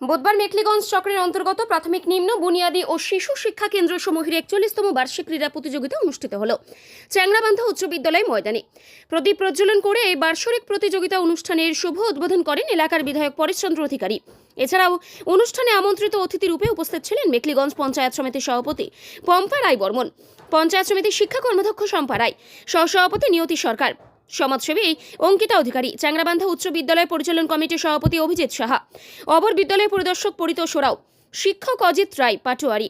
বুধবার মেখলিগঞ্জ চক্রের অন্তর্গত প্রাথমিক নিম্ন, বুনিয়াদী ও শিশু শিক্ষা কেন্দ্র সমূহের একচল্লিশতম বার্ষিক ক্রীড়া প্রতিযোগিতা অনুষ্ঠিত হল। চ্যাংরাবান্ধা উচ্চ বিদ্যালয় ময়দানে। প্রদীপ প্রজ্বলন করে এই বার্ষিক প্রতিযোগিতা অনুষ্ঠানের শুভ উদ্বোধন করেন এলাকার বিধায়ক পরেশচন্দ্র অধিকারী। এছাড়াও অনুষ্ঠানে আমন্ত্রিত অতিথি রূপে উপস্থিত ছিলেন মেখলিগঞ্জ পঞ্চায়েত সমিতির সভাপতি পম্পা রায় বর্মন পঞ্চায়েত সমিতির শিক্ষা কর্মাধ্যক্ষ শম্পা রায়, সহসভাপতি নিয়তি সরকার। সমাজসেবী অঙ্কিতা অধিকারী, চ্যাংরাবান্ধা উচ্চ বিদ্যালয় পরিচালন কমিটির সভাপতি অভিজিৎ সাহা, অবর বিদ্যালয় পরিদর্শক পরিতোষ ওরাও শিক্ষক অজিত রায় পাটোয়ারি,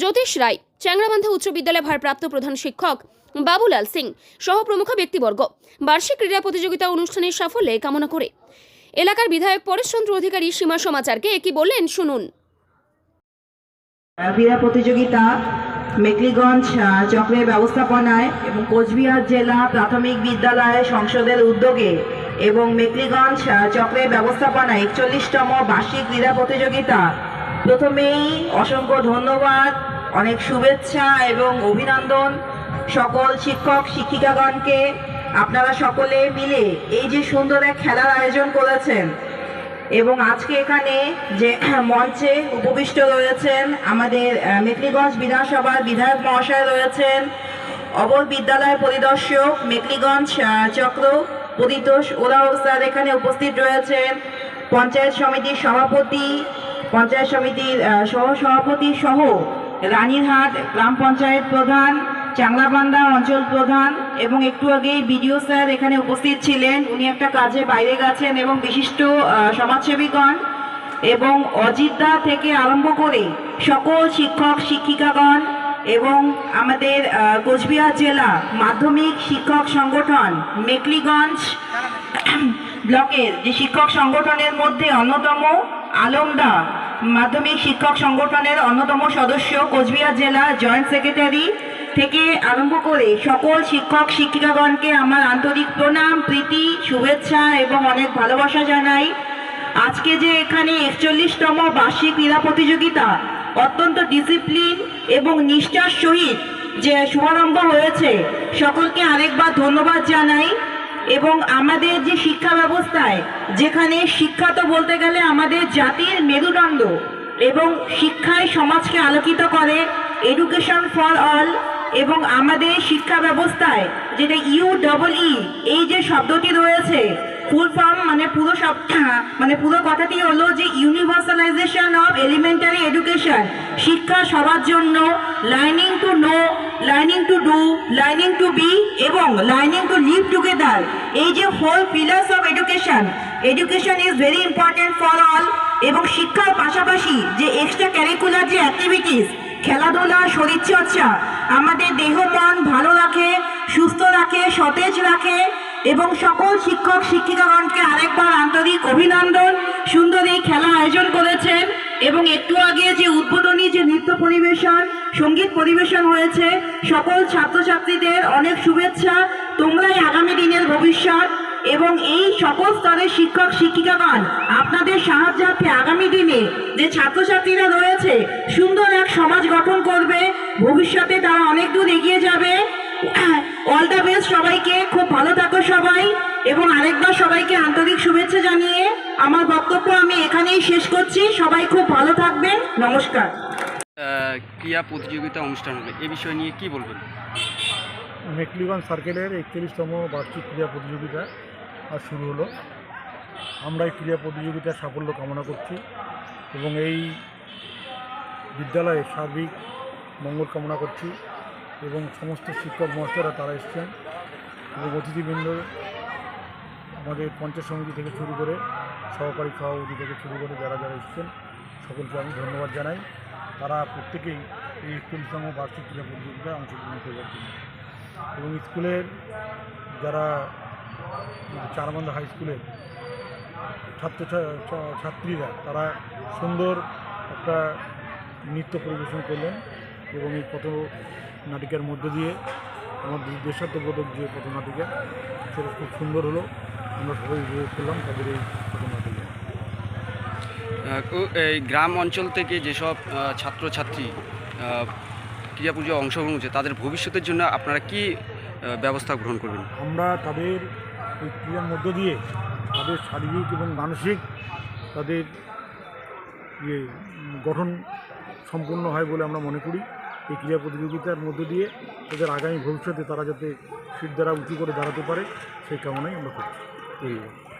জ্যোতিষ রায়, চ্যাংরাবান্ধা উচ্চ বিদ্যালয় ভারপ্রাপ্ত প্রধান শিক্ষক বাবুলাল সিং সহ প্রমুখ ব্যক্তিবর্গ। বার্ষিক ক্রীড়া প্রতিযোগিতা অনুষ্ঠানের সাফল্যে কামনা করে এলাকার বিধায়ক পরেশচন্দ্র অধিকারী সীমা সমাচারকে কি বললেন, শুনুন। ক্রীড়া প্রতিযোগিতা মেকলিগঞ্জ চক্রের ব্যবস্থাপনায় এবং কোচবিহার জেলা প্রাথমিক বিদ্যালয় সংসদের উদ্যোগে এবং মেকলিগঞ্জ চক্রের ব্যবস্থাপনায় একচল্লিশতম বার্ষিক ক্রীড়া প্রতিযোগিতা। প্রথমেই অসংখ্য ধন্যবাদ, অনেক শুভেচ্ছা এবং অভিনন্দন সকল শিক্ষক, শিক্ষিকাগণকে। আপনারা সকলে মিলে এই যে সুন্দর এক খেলার আয়োজন করেছেন এবং আজকে এখানে যে মঞ্চে উপবিষ্ট রয়েছেন আমাদের মেকলিগঞ্জ বিধানসভার বিধায়ক মহাশয় রয়েছেন অবর বিদ্যালয় পরিদর্শক মেকলিগঞ্জ চক্র পরিতোষ ওরাও স্যার এখানে উপস্থিত রয়েছেন, পঞ্চায়েত সমিতির সভাপতি, পঞ্চায়েত সমিতির সহ সভাপতি সহ রানীরহাট গ্রাম পঞ্চায়েত প্রধান চাংলাবান্ধা অঞ্চল প্রধান এবং একটু আগেই বিডিও স্যার এখানে উপস্থিত ছিলেন। উনি একটা কাজে বাইরে গেছেন এবং বিশিষ্ট সমাজসেবীগণ এবং অজিতদা থেকে আরম্ভ করে সকল শিক্ষক, শিক্ষিকাগণ এবং আমাদের কোচবিহার জেলা মাধ্যমিক শিক্ষক সংগঠন মেকলিগঞ্জ ব্লকের যে শিক্ষক সংগঠনের মধ্যে অন্যতম আলমদা মাধ্যমিক শিক্ষক সংগঠনের অন্যতম সদস্য কোচবিহার জেলা জয়েন্ট সেক্রেটারি থেকে আরম্ভ করে সকল শিক্ষক শিক্ষিকাগণকে আমার আন্তরিক প্রণাম, প্রীতি, শুভেচ্ছা এবং অনেক ভালোবাসা জানাই। আজকে যে এখানে একচল্লিশতম বার্ষিক ক্রীড়া প্রতিযোগিতা অত্যন্ত ডিসিপ্লিন এবং নিষ্ঠার সহিত যে শুভারম্ভ হয়েছে, সকলকে আরেকবার ধন্যবাদ জানাই এবং আমাদের যে শিক্ষা ব্যবস্থায়, যেখানে শিক্ষা তো বলতে গেলে আমাদের জাতির মেরুদণ্ড এবং শিক্ষায় সমাজকে আলোকিত করে এডুকেশন ফর অল এবং আমাদের শিক্ষা ব্যবস্থায়, যেটা ইউ ডবল ই, এই যে শব্দটি রয়েছে ফুল ফর্ম মানে পুরো সব মানে পুরো কথাটি হলো যে ইউনিভার্সালাইজেশন অফ এলিমেন্টারি এডুকেশন শিক্ষা সবার জন্য learning to know learning to do learning to be এবং লার্নিং টু লিভ টুগেদার এই যে four pillars of education education is very important for all এবং শিক্ষার পাশাপাশি যে এক্সট্রা ক্যারিকুলার যে অ্যাক্টিভিটিস খেলাধুলা, শরীরচর্চা, আমাদের দেহ, মন ভালো রাখে, সুস্থ রাখে, সতেজ রাখে এবং সকল শিক্ষক, শিক্ষিকাগণকে আরেকবার আন্তরিক অভিনন্দন। সুন্দর এই খেলা আয়োজন করেছেন এবং একটু আগে যে উদ্বোধনী যে নৃত্য পরিবেশন, সংগীত পরিবেশন হয়েছে, সকল ছাত্রছাত্রীদের অনেক শুভেচ্ছা। তোমরাই আগামী দিনের এবং এই সকল স্তরের শিক্ষক শিক্ষিকাগণ আপনাদের সাহায্যার্থে আগামী দিনে যে ছাত্রছাত্রীরা রয়েছে সুন্দর এক সমাজ গঠন করবে। ভবিষ্যতে তারা অনেক দূর এগিয়ে যাবে। অল দ্য বেস্ট সবাইকে খুব ভালো থাকো সবাই। এবং আরেকবার সবাইকে আন্তরিক শুভেচ্ছা জানিয়ে আমার বক্তব্য আমি এখানেই শেষ করছি। সবাই খুব ভালো থাকবেন। নমস্কার। ক্রীড়া প্রতিযোগিতা অনুষ্ঠান হবে। এ বিষয় নিয়ে কি বলবেন? মেকলিগঞ্জ সার্কেলের একচল্লিশতম বার্ষিক ক্রীড়া প্রতিযোগিতা। শুরু হলো। আমরা এই ক্রীড়া প্রতিযোগিতার সাফল্য কামনা করছি এবং এই বিদ্যালয়ে সার্বিক মঙ্গল কামনা করছি এবং সমস্ত শিক্ষক মহাশয়রা তারা এসছেন এবং অতিথিবৃন্দ আমাদের পঞ্চায়েত সমিতি থেকে শুরু করে সহকারী সভাপতি থেকে শুরু করে যারা যারা এসছেন সকলকে আমি ধন্যবাদ জানাই। তারা প্রত্যেকেই এই একচল্লিশতম বার্ষিক ক্রীড়া প্রতিযোগিতায় অংশগ্রহণ করবার জন্য। এবং স্কুলের যারা চারমান্দা হাই স্কুলের ছাত্র ছাত্রীরা তারা সুন্দর একটা নৃত্য পরিবেশন করলেন এবং এই পথ নাটিকার মধ্য দিয়ে আমাদের দেশাত্মবোধক যে পথনাটিকা সেটা খুব সুন্দর হলো। আমরা সবাই উপভোগ করলাম তাদের এই পথনাটিকা। আহ, কো- এই গ্রাম অঞ্চল থেকে যেসব ছাত্রছাত্রী ক্রীড়া পুজোয় অংশগ্রহণ করছে তাদের ভবিষ্যতের জন্য আপনারা কি ব্যবস্থা গ্রহণ করবেন? আমরা তাদের এই ক্রীড়ার মধ্য দিয়ে তাদের শারীরিক এবং মানসিক তাদের ইয়ে গঠন সম্পূর্ণ হয় বলে আমরা মনে করি। এই ক্রীড়া প্রতিযোগিতার মধ্য দিয়ে তাদের আগামী ভবিষ্যতে তারা যাতে সিট দ্বারা উঁচু করে দাঁড়াতে পারে, সেই কামনাই আমরা করছি ধন্যবাদ।